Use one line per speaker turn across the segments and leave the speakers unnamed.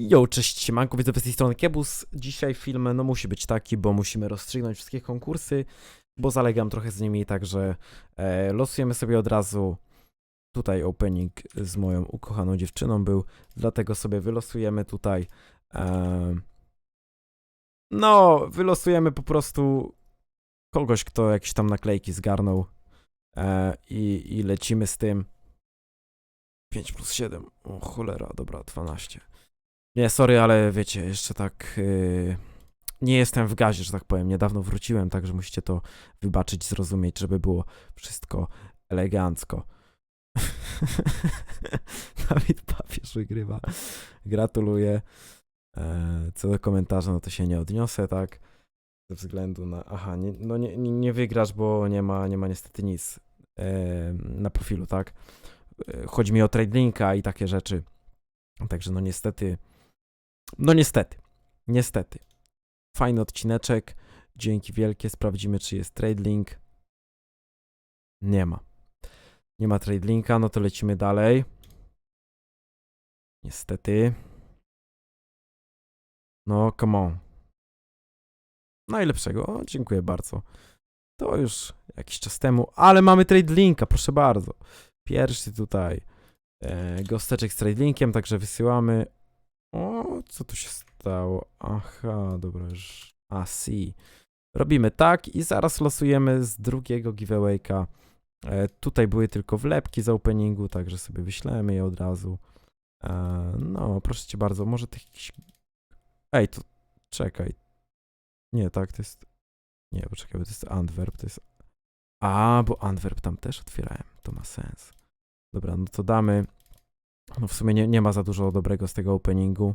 Jo, cześć, siemanko, widzę z tej strony Kiebus. Dzisiaj film, no musi być taki, bo musimy rozstrzygnąć wszystkie konkursy, bo zalegam trochę z nimi, także e, losujemy sobie od razu. Tutaj opening z moją ukochaną dziewczyną był, dlatego sobie wylosujemy tutaj. E, no, wylosujemy po prostu kogoś, kto jakieś tam naklejki zgarnął e, i, i lecimy z tym. 5 plus 7, o cholera, dobra, 12. Nie, sorry, ale wiecie, jeszcze tak yy, nie jestem w gazie, że tak powiem. Niedawno wróciłem, także musicie to wybaczyć, zrozumieć, żeby było wszystko elegancko. Dawid Papież wygrywa. Gratuluję. E, co do komentarza, no to się nie odniosę, tak? Ze względu na. Aha, nie, no nie, nie wygrasz, bo nie ma, nie ma niestety nic e, na profilu, tak? E, Chodzi mi o trade linka i takie rzeczy. Także no niestety. No niestety. Niestety. Fajny odcineczek. Dzięki wielkie. Sprawdzimy, czy jest trade link. Nie ma. Nie ma trade linka, no to lecimy dalej. Niestety. No, come on. Najlepszego. O, dziękuję bardzo. To już jakiś czas temu, ale mamy trade linka, proszę bardzo. Pierwszy tutaj e, gosteczek z trade linkiem, także wysyłamy. O, co tu się stało? Aha, dobra, już. A. Robimy tak i zaraz losujemy z drugiego giveawayka. E, tutaj były tylko wlepki z openingu, także sobie wyślemy je od razu. E, no, proszę cię bardzo, może tych. Ej, to czekaj. Nie, tak, to jest... Nie, poczekaj, bo to jest Antwerp, to jest... A, bo Antwerp tam też otwierałem, to ma sens. Dobra, no to damy... No w sumie nie, nie ma za dużo dobrego z tego openingu.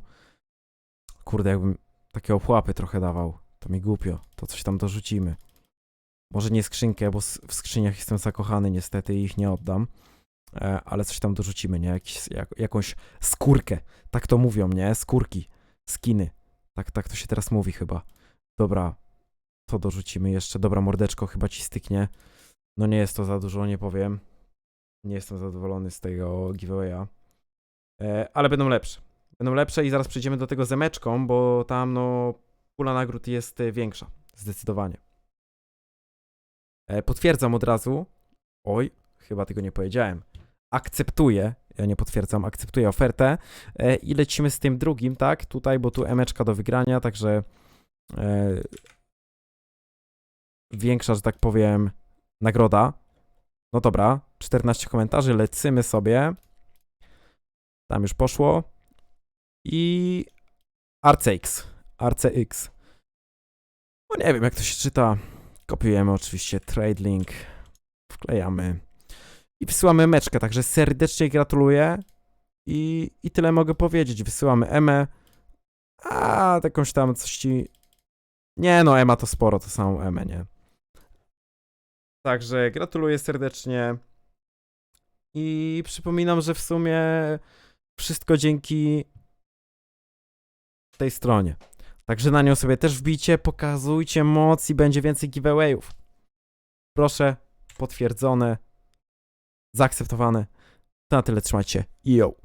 Kurde, jakbym takie opłapy trochę dawał, to mi głupio. To coś tam dorzucimy. Może nie skrzynkę, bo w skrzyniach jestem zakochany niestety i ich nie oddam. E, ale coś tam dorzucimy, nie? Jakiś, jak, jakąś skórkę. Tak to mówią, nie? Skórki. Skiny. Tak, tak to się teraz mówi chyba. Dobra. To dorzucimy jeszcze. Dobra, mordeczko chyba ci styknie. No nie jest to za dużo, nie powiem. Nie jestem zadowolony z tego giveawaya. E, ale będą lepsze. Będą lepsze i zaraz przejdziemy do tego zemeczką, bo tam no pula nagród jest e, większa. Zdecydowanie. E, potwierdzam od razu. Oj, chyba tego nie powiedziałem. Akceptuję, ja nie potwierdzam, akceptuję ofertę i lecimy z tym drugim, tak? Tutaj, bo tu emeczka do wygrania, także większa, że tak powiem, nagroda. No dobra, 14 komentarzy, lecimy sobie. Tam już poszło. I RCX. RCX. No nie wiem, jak to się czyta. Kopiujemy oczywiście trade link. Wklejamy. I wysyłamy meczkę, także serdecznie gratuluję. I, I tyle mogę powiedzieć. Wysyłamy Emę. A, jakąś tam coś ci... Nie no, Ema to sporo, to samą Emę, nie? Także gratuluję serdecznie. I przypominam, że w sumie wszystko dzięki tej stronie. Także na nią sobie też wbicie, pokazujcie moc i będzie więcej giveawayów. Proszę, potwierdzone, zaakceptowane. To na tyle trzymajcie. Yo!